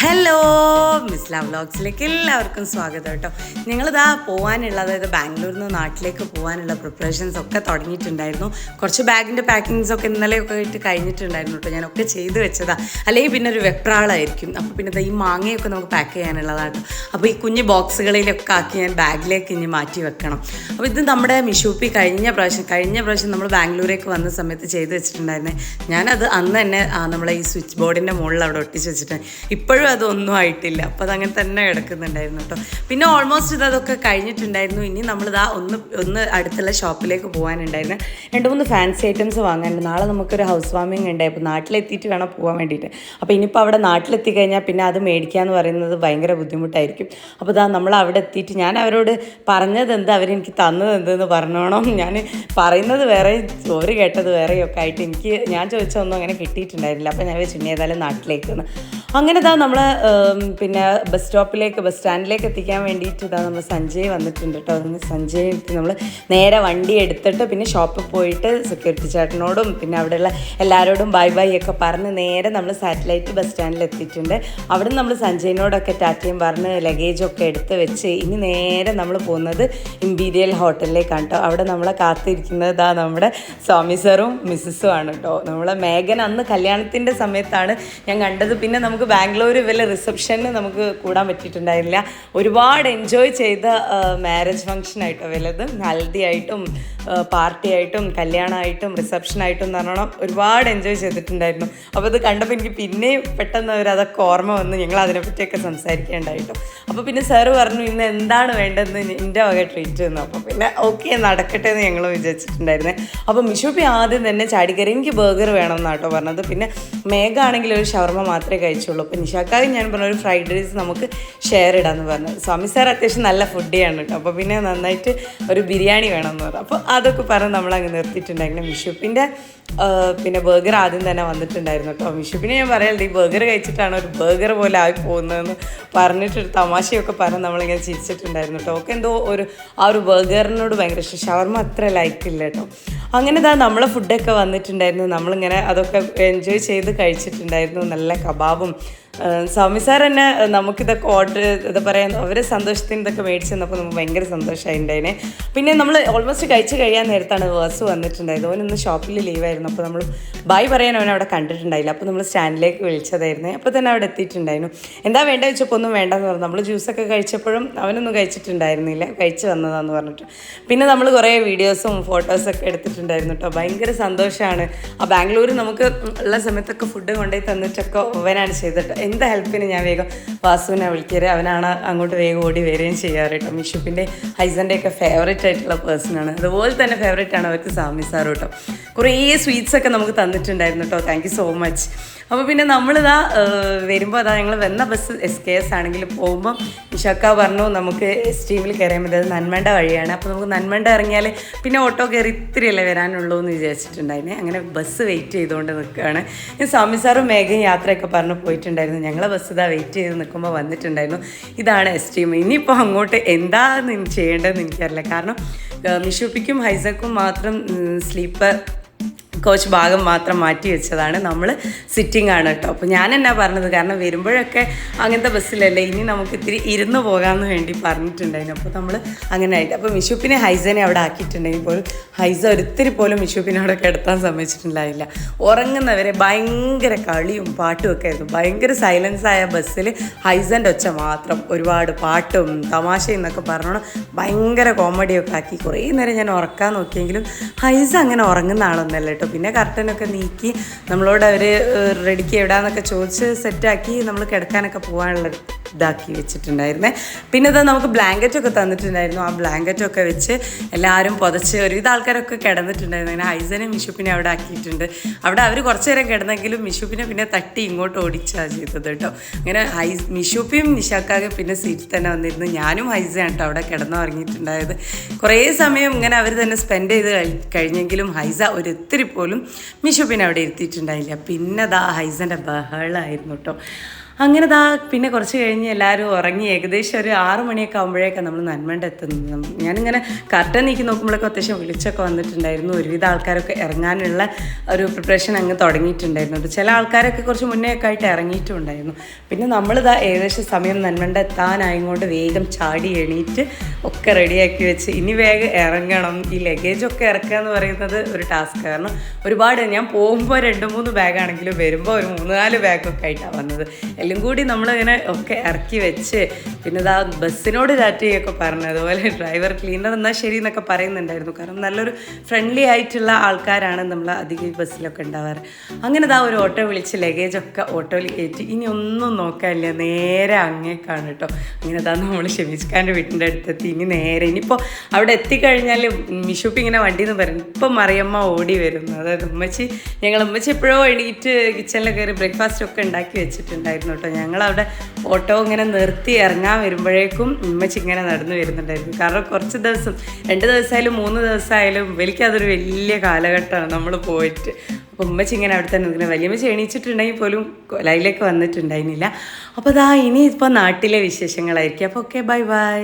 Hello മിസ്ല വ്ളോഗ്സിലേക്ക് എല്ലാവർക്കും സ്വാഗതം കേട്ടോ. ഞങ്ങളിതാ പോകാനുള്ള അതായത് ബാംഗ്ലൂരിൽ നിന്ന് നാട്ടിലേക്ക് പോകാനുള്ള പ്രിപ്പറേഷൻസ് ഒക്കെ തുടങ്ങിയിട്ടുണ്ടായിരുന്നു. കുറച്ച് ബാഗിന്റെ പാക്കിങ്സ് ഒക്കെ ഇന്നലെയൊക്കെ ഇട്ട് കഴിഞ്ഞിട്ടുണ്ടായിരുന്നു കേട്ടോ. ഞാനൊക്കെ ചെയ്ത് വെച്ചതാ. അല്ലെങ്കിൽ പിന്നെ ഒരു വെപ്രാളായിരിക്കും. അപ്പോൾ പിന്നെ ഈ മാങ്ങയൊക്കെ നമുക്ക് പാക്ക് ചെയ്യാനുള്ളതാണ് അപ്പോൾ ഈ കുഞ്ഞ് ബോക്സുകളിലൊക്കെ ആക്കി ഞാൻ ബാഗിലേക്ക് ഇനി മാറ്റി വെക്കണം. അപ്പോൾ ഇത് നമ്മുടെ മിഷൂപ്പി കഴിഞ്ഞ പ്രാവശ്യം കഴിഞ്ഞ പ്രാവശ്യം നമ്മൾ ബാംഗ്ലൂരേക്ക് വന്ന സമയത്ത് ചെയ്ത് വെച്ചിട്ടുണ്ടായിരുന്നേ. ഞാനത് അന്ന് തന്നെ നമ്മളെ ഈ സ്വിച്ച് ബോർഡിന്റെ മുകളിൽ അവിടെ ഒട്ടിച്ച് വെച്ചിട്ടുണ്ട് ഇപ്പോഴും അതൊന്നും ആയിട്ടില്ല. അപ്പോൾ അതങ്ങനെ തന്നെ കിടക്കുന്നുണ്ടായിരുന്നു കേട്ടോ പിന്നെ ഓൾമോസ്റ്റ് ഇത് അതൊക്കെ കഴിഞ്ഞിട്ടുണ്ടായിരുന്നു. ഇനി നമ്മളിതാ ഒന്ന് ഒന്ന് അടുത്തുള്ള ഷോപ്പിലേക്ക് പോകാനുണ്ടായിരുന്നു. രണ്ട് മൂന്ന് ഫാൻസി ഐറ്റംസ് വാങ്ങാനുണ്ട്. നാളെ നമുക്കൊരു ഹൗസ് വാമിങ് ഉണ്ടായി അപ്പോൾ നാട്ടിലെത്തിയിട്ട് വേണം പോകാൻ വേണ്ടിയിട്ട്. അപ്പോൾ ഇനിയിപ്പോൾ അവിടെ നാട്ടിലെത്തി കഴിഞ്ഞാൽ പിന്നെ അത് മേടിക്കുക എന്ന് പറയുന്നത് ഭയങ്കര ബുദ്ധിമുട്ടായിരിക്കും. അപ്പോൾ ഇതാ നമ്മൾ അവിടെ എത്തിയിട്ട് ഞാൻ അവരോട് പറഞ്ഞത് എന്ത്? അവരെനിക്ക് തന്നത് എന്തെന്ന് പറഞ്ഞോണം. ഞാൻ പറയുന്നത് വേറെ ചോറ് കേട്ടത് വേറെയൊക്കെ ആയിട്ട് എനിക്ക് ഞാൻ ചോദിച്ചതൊന്നും അങ്ങനെ കിട്ടിയിട്ടുണ്ടായിരുന്നില്ല. അപ്പോൾ ഞാൻ വെച്ചിട്ടുണ്ടെങ്കിൽ നാട്ടിലേക്ക് അങ്ങനെ ഇതാ നമ്മൾ പിന്നെ ബസ് സ്റ്റോപ്പിലേക്ക് ബസ് സ്റ്റാൻഡിലേക്ക് എത്തിക്കാൻ വേണ്ടിയിട്ട് ഇതാ നമ്മൾ സഞ്ജയ് വന്നിട്ടുണ്ട് കേട്ടോ അതിന് സഞ്ജയ് നമ്മൾ നേരെ വണ്ടി എടുത്തിട്ട് പിന്നെ ഷോപ്പിൽ പോയിട്ട് സെക്യൂരിറ്റി ചേട്ടനോടും പിന്നെ അവിടെയുള്ള എല്ലാവരോടും ബൈ ബൈ ഒക്കെ പറഞ്ഞ് നേരെ നമ്മൾ സാറ്റലൈറ്റ് ബസ് സ്റ്റാൻഡിൽ എത്തിയിട്ടുണ്ട്. അവിടെ നമ്മൾ സഞ്ജയിനോടൊക്കെ ടാറ്റയും പറഞ്ഞ് ലഗേജൊക്കെ എടുത്ത് വെച്ച് ഇനി നേരെ നമ്മൾ പോകുന്നത് ഇമ്പീരിയൽ ഹോട്ടലിലേക്കാണ് കേട്ടോ അവിടെ നമ്മളെ കാത്തിരിക്കുന്നത് ഇതാ നമ്മുടെ സ്വാമി സാറും മിസ്സസും ആണ് കേട്ടോ നമ്മളെ മേഘൻ അന്ന് കല്യാണത്തിന്റെ സമയത്താണ് ഞാൻ കണ്ടത്. പിന്നെ നമുക്ക് ബാംഗ്ലൂർ വല്ല റിസപ്ഷന് നമുക്ക് കൂടാൻ പറ്റിയിട്ടുണ്ടായിരുന്നില്ല. ഒരുപാട് എൻജോയ് ചെയ്ത മാരേജ് ഫംഗ്ഷൻ ആയിട്ടോ വലുത് ഹൽദി ആയിട്ടും പാർട്ടി ആയിട്ടും കല്യാണമായിട്ടും റിസപ്ഷനായിട്ടും എന്ന് പറഞ്ഞാൽ ഒരുപാട് എൻജോയ് ചെയ്തിട്ടുണ്ടായിരുന്നു. അപ്പോൾ അത് കണ്ടപ്പോൾ എനിക്ക് പിന്നെയും പെട്ടെന്ന് ഒരു അതൊക്കെ ഓർമ്മ വന്ന് ഞങ്ങൾ അതിനെപ്പറ്റിയൊക്കെ സംസാരിക്കേണ്ടായിട്ടോ. അപ്പോൾ പിന്നെ സാറ് പറഞ്ഞു ഇന്ന് എന്താണ് വേണ്ടതെന്ന് എന്റെ വക ട്രീറ്റ് തന്നു അപ്പോൾ പിന്നെ ഓക്കെ നടക്കട്ടെ എന്ന് ഞങ്ങൾ വിചാരിച്ചിട്ടുണ്ടായിരുന്നേ. അപ്പോൾ മിഷുപ്പി ആദ്യം തന്നെ ചാടിക്കറി എനിക്ക് ബർഗർ വേണം എന്നാട്ടോ പറഞ്ഞത്. പിന്നെ മേഘ ആണെങ്കിൽ ഒരു ഷവർമ മാത്രമേ കഴിച്ചുള്ളൂ. അപ്പോൾ നിഷാക്കാവും ഞാൻ പറഞ്ഞ ഒരു ഫ്രൈഡ് റൈസ് നമുക്ക് ഷെയർ ഇടാമെന്ന് പറഞ്ഞു. സ്വാമി സാർ അത്യാവശ്യം നല്ല ഫുഡ് ചെയ്യാണ് കേട്ടോ അപ്പോൾ പിന്നെ നന്നായിട്ട് ഒരു ബിരിയാണി വേണമെന്ന് പറഞ്ഞു. അപ്പോൾ അതൊക്കെ പറഞ്ഞ് നമ്മളങ്ങ് നിർത്തിയിട്ടുണ്ടായിരുന്നു മിഷുപ്പിന്റെ പിന്നെ ബർഗർ ആദ്യം തന്നെ വന്നിട്ടുണ്ടായിരുന്നു കേട്ടോ മിഷുപ്പിനെ ഞാൻ പറയാനുള്ളത് ഈ ബർഗർ കഴിച്ചിട്ടാണ് ഒരു ബർഗർ പോലെ ആയി പോകുന്നതെന്ന് പറഞ്ഞിട്ടൊരു തമാശയൊക്കെ പറഞ്ഞ് നമ്മളിങ്ങനെ ചിരിച്ചിട്ടുണ്ടായിരുന്നു കേട്ടോ. ഒക്കെ എന്തോ ഒരു ആ ഒരു ബർഗറിനോട് ഭയങ്കര ഇഷ്ടം. ഷവർമ അത്ര ലൈക്കില്ല കേട്ടോ. അങ്ങനെ ഇതാ നമ്മളെ ഫുഡൊക്കെ വന്നിട്ടുണ്ടായിരുന്നു. നമ്മളിങ്ങനെ അതൊക്കെ എൻജോയ് ചെയ്ത് കഴിച്ചിട്ടുണ്ടായിരുന്നു. നല്ല കബാബും സ്വാമി സാർ തന്നെ നമുക്കിതൊക്കെ ഓർഡർ എന്താ പറയുക അവരെ സന്തോഷത്തിന് ഇതൊക്കെ മേടിച്ച് തന്നപ്പോൾ നമുക്ക് ഭയങ്കര സന്തോഷമായി ഉണ്ടായിനെ. പിന്നെ നമ്മൾ ഓൾമോസ്റ്റ് കഴിച്ച് കഴിയാൻ നേരത്താണ് വേഴ്സ് വന്നിട്ടുണ്ടായത്. ഓനൊന്ന് ഷോപ്പിൽ ലീവായിരുന്നു അപ്പോൾ നമ്മൾ ബായ് പറയാൻ അവൻ അവിടെ കണ്ടിട്ടുണ്ടായില്ല. അപ്പോൾ നമ്മൾ സ്റ്റാൻഡിലേക്ക് വിളിച്ചതായിരുന്നു. അപ്പോൾ തന്നെ അവിടെ എത്തിയിട്ടുണ്ടായിരുന്നു. എന്താ വേണ്ട വെച്ചപ്പോൾ ഒന്നും വേണ്ടെന്ന് പറഞ്ഞു. നമ്മൾ ജ്യൂസൊക്കെ കഴിച്ചപ്പോഴും അവനൊന്നും കഴിച്ചിട്ടുണ്ടായിരുന്നില്ല. കഴിച്ച് വന്നതാന്ന് പറഞ്ഞിട്ട്. പിന്നെ നമ്മൾ കുറേ വീഡിയോസും ഫോട്ടോസൊക്കെ എടുത്തിട്ടുണ്ടായിരുന്നു കേട്ടോ. ഭയങ്കര സന്തോഷമാണ് ആ ബാംഗ്ലൂർ നമുക്ക് ഉള്ള സമയത്തൊക്കെ ഫുഡ് കൊണ്ടുപോയി തന്നിട്ടൊക്കെ ഓവനാണ് ചെയ്തിട്ട് എന്ത് ഹെൽപ്പിന് ഞാൻ വേഗം വാസുവിനെ വിളിക്കരുത് അവനാണ് അങ്ങോട്ട് വേഗം ഓടി വരികയും ചെയ്യാറ് കേട്ടോ. മിഷുപ്പിന്റെ ഹൈസന്റെ ഒക്കെ ഫേവറേറ്റ് ആയിട്ടുള്ള പേഴ്സണാണ് അതുപോലെ തന്നെ ഫേവറേറ്റ് ആണ് അവർക്ക് സാമി സാർ കേട്ടോ. കുറേ സ്വീറ്റ്സ് ഒക്കെ നമുക്ക് തന്നിട്ടുണ്ടായിരുന്നു കേട്ടോ. താങ്ക് സോ മച്ച് അപ്പോൾ പിന്നെ നമ്മളിതാ വരുമ്പോൾ അതാ ഞങ്ങൾ വന്ന ബസ് എസ് കെ എസ് ആണെങ്കിൽ പോകുമ്പം ഇഷക്ക പറഞ്ഞു നമുക്ക് എസ് ടീമിൽ കയറിയാൽ മതി അത് നന്മണ്ട വഴിയാണ്. അപ്പോൾ നമുക്ക് നന്മണ്ട ഇറങ്ങിയാൽ പിന്നെ ഓട്ടോ കയറി ഇത്തിരിയല്ലേ വരാനുള്ളൂ എന്ന് വിചാരിച്ചിട്ടുണ്ടായിരുന്നു. അങ്ങനെ ബസ് വെയിറ്റ് ചെയ്തുകൊണ്ട് നിൽക്കുകയാണ് ഞാൻ സ്വാമി സാറും മേഘയും യാത്രയൊക്കെ പറഞ്ഞ് പോയിട്ടുണ്ടായിരുന്നു. ഞങ്ങളെ ബസ് ഇതാ വെയിറ്റ് ചെയ്ത് നിൽക്കുമ്പോൾ വന്നിട്ടുണ്ടായിരുന്നു. ഇതാണ് എസ് ടീം ഇനിയിപ്പോൾ അങ്ങോട്ട് എന്താണ് ചെയ്യേണ്ടതെന്ന് എനിക്കറിയില്ല. കാരണം മിഷുപ്പിക്കും ഹൈസക്കും മാത്രം സ്ലീപ്പർ കോച്ച് ഭാഗം മാത്രം മാറ്റി വെച്ചതാണ്. നമ്മൾ സിറ്റിംഗ് ആണ് കേട്ടോ. അപ്പോൾ ഞാൻ എന്നാ പറഞ്ഞത്? കാരണം വരുമ്പോഴൊക്കെ അങ്ങനത്തെ ബസ്സിലല്ലേ ഇനി നമുക്ക് ഇത്തിരി ഇരുന്ന് പോകാമെന്ന് വേണ്ടി പറഞ്ഞിട്ടുണ്ടായിരുന്നു. അപ്പോൾ നമ്മൾ അങ്ങനെ ആയിട്ട്. അപ്പോൾ മിഷുപ്പിനെ ഹൈസനെ അവിടെ ആക്കിയിട്ടുണ്ടെങ്കിൽ പോലും ഹൈസ ഒരിത്തിരി പോലും മിഷുപ്പിനെ അവിടെ കിടത്താൻ സമ്മതിച്ചിട്ടുണ്ടായില്ല. ഉറങ്ങുന്നവരെ ഭയങ്കര കളിയും പാട്ടും ഒക്കെ ആയിരുന്നു. ഭയങ്കര സൈലൻസ് ആയ ബസ്സിൽ ഹൈസന്റെ ഒച്ച മാത്രം ഒരുപാട് പാട്ടും തമാശയും എന്നൊക്കെ പറഞ്ഞോണം. ഭയങ്കര കോമഡിയൊക്കെ ആക്കി. കുറേ നേരം ഞാൻ ഉറക്കാൻ നോക്കിയെങ്കിലും ഹൈസ അങ്ങനെ ഉറങ്ങുന്ന ആളൊന്നല്ല കേട്ടോ. പിന്നെ കർട്ടനൊക്കെ നീക്കി നമ്മളോട് അവർ റെഡിക്ക് എവിടാന്നൊക്കെ ചോദിച്ച് സെറ്റാക്കി നമ്മൾ കിടക്കാനൊക്കെ പോകാനുള്ള ഇതാക്കി വെച്ചിട്ടുണ്ടായിരുന്നേ. പിന്നെ ഇത് നമുക്ക് ബ്ലാങ്കറ്റൊക്കെ തന്നിട്ടുണ്ടായിരുന്നു. ആ ബ്ലാങ്കറ്റൊക്കെ വെച്ച് എല്ലാവരും പുതച്ച് ഒരുവിധ ആൾക്കാരൊക്കെ കിടന്നിട്ടുണ്ടായിരുന്നു. അങ്ങനെ ഹൈസനെ മിഷുപ്പിനെ അവിടെ ആക്കിയിട്ടുണ്ട്. അവിടെ അവർ കുറച്ച് നേരം കിടന്നെങ്കിലും മിഷുപ്പിനെ പിന്നെ തട്ടി ഇങ്ങോട്ട് ഓടിച്ചാണ് ചെയ്തത് കേട്ടോ. അങ്ങനെ ഹൈസ് മിഷുപ്പിയും നിഷാക്കാകെ പിന്നെ സീറ്റിൽ തന്നെ വന്നിരുന്നു. ഞാനും ഹൈസയാണ് കേട്ടോ അവിടെ കിടന്നുറങ്ങിയിട്ടുണ്ടായത്. കുറേ സമയം ഇങ്ങനെ അവർ തന്നെ സ്പെൻഡ് ചെയ്ത് കഴി- കഴിഞ്ഞെങ്കിലും ഹൈസ ഒരിത്തിരി പോലും മിഷുപ്പിനെ അവിടെ ഇരുത്തിയിട്ടുണ്ടായില്ല. പിന്നെ അതാ ഹൈസന്റെ ബഹളായിരുന്നു കേട്ടോ. അങ്ങനെ ദാ പിന്നെ കുറച്ച് കഴിഞ്ഞ് എല്ലാവരും ഉറങ്ങി ഏകദേശം ഒരു ആറു മണിയൊക്കെ ആകുമ്പോഴേക്കും നമ്മൾ നന്മണ്ട എത്തുന്നത്. ഞാനിങ്ങനെ കറക്റ്റ് നീക്കി നോക്കുമ്പോഴൊക്കെ അത്യാവശ്യം വിളിച്ചൊക്കെ വന്നിട്ടുണ്ടായിരുന്നു. ഒരുവിധ ആൾക്കാരൊക്കെ ഇറങ്ങാനുള്ള ഒരു പ്രിപ്പറേഷൻ അങ്ങ് തുടങ്ങിയിട്ടുണ്ടായിരുന്നു. ചില ആൾക്കാരൊക്കെ കുറച്ച് മുന്നേ ഒക്കെ ആയിട്ട് ഇറങ്ങിയിട്ടുണ്ടായിരുന്നു. പിന്നെ നമ്മൾ നമ്മളിതാ ഏകദേശം സമയം നന്മണ്ട എത്താനായതുകൊണ്ട് വേഗം ചാടി എണീറ്റ് ഒക്കെ റെഡിയാക്കി വെച്ച് ഇനി വേഗം ഇറങ്ങണം. ഈ ലഗേജൊക്കെ ഇറക്കുക എന്ന് പറയുന്നത് ഒരു ടാസ്ക് കാരണം ഒരുപാട് ഞാൻ പോകുമ്പോൾ രണ്ട് മൂന്ന് ബാഗാണെങ്കിലും വരുമ്പോൾ ഒരു മൂന്ന് നാല് ബാഗൊക്കെ ആയിട്ടാണ് വന്നത്. എല്ലാം കൂടി നമ്മളിങ്ങനെ ഒക്കെ ഇറക്കി വെച്ച് പിന്നെ ഇതാ ബസ്സിനോട് ചാറ്റ് ചെയ്യൊക്കെ പറഞ്ഞു അതുപോലെ ഡ്രൈവർ ക്ലീനർ എന്നാൽ ശരി എന്നൊക്കെ പറയുന്നുണ്ടായിരുന്നു. കാരണം നല്ലൊരു ഫ്രണ്ട്ലി ആയിട്ടുള്ള ആൾക്കാരാണ് നമ്മൾ അധികം ഈ ബസ്സിലൊക്കെ ഉണ്ടാവാറ്. അങ്ങനെ ഇതാ ഒരു ഓട്ടോ വിളിച്ച് ലഗേജൊക്കെ ഓട്ടോയിൽ കയറ്റി. ഇനി ഒന്നും നോക്കാനില്ല. നേരെ അങ്ങേക്കാണ് കേട്ടോ. അങ്ങനെ ഇതാ നമ്മൾ ഷെമിസ്ഖാന്റെ വീട്ടിന്റെ അടുത്തെത്തി. ഇനി നേരെ ഇനിയിപ്പോൾ അവിടെ എത്തിക്കഴിഞ്ഞാൽ മിഷുപ്പ് ഇങ്ങനെ വണ്ടിയിൽ നിന്ന് പറയും. ഇപ്പം മറിയമ്മ ഓടി വരുന്നു. അതായത് ഉമ്മച്ചി ഞങ്ങൾ ഉമ്മച്ചി എപ്പോഴോ എണീറ്റ് കിച്ചണിൽ കയറി ബ്രേക്ക്ഫാസ്റ്റ് ഒക്കെ ഉണ്ടാക്കി വെച്ചിട്ടുണ്ടായിരുന്നു കേട്ടോ. ഞങ്ങളവിടെ ഓട്ടോ ഇങ്ങനെ നിർത്തി ഇറങ്ങാൻ വരുമ്പോഴേക്കും ഉമ്മച്ചി ഇങ്ങനെ നടന്നു വരുന്നുണ്ടായിരുന്നു. കാരണം കുറച്ച് ദിവസം രണ്ട് ദിവസമായാലും മൂന്ന് ദിവസമായാലും എനിക്കതൊരു വലിയ കാലഘട്ടമാണ് നമ്മൾ പോയിട്ട്. അപ്പോൾ ഉമ്മച്ചി ഇങ്ങനെ അവിടെ തന്നെ നിൽക്കുന്നത് വലിയമ്മച്ചി എണീച്ചിട്ടുണ്ടെങ്കിൽ പോലും ലൈലേക്ക് വന്നിട്ടുണ്ടായിരുന്നില്ല. അപ്പോൾ അതാ ഇനി ഇപ്പോൾ നാട്ടിലെ വിശേഷങ്ങളായിരിക്കും. അപ്പോൾ ഓക്കെ ബൈ ബൈ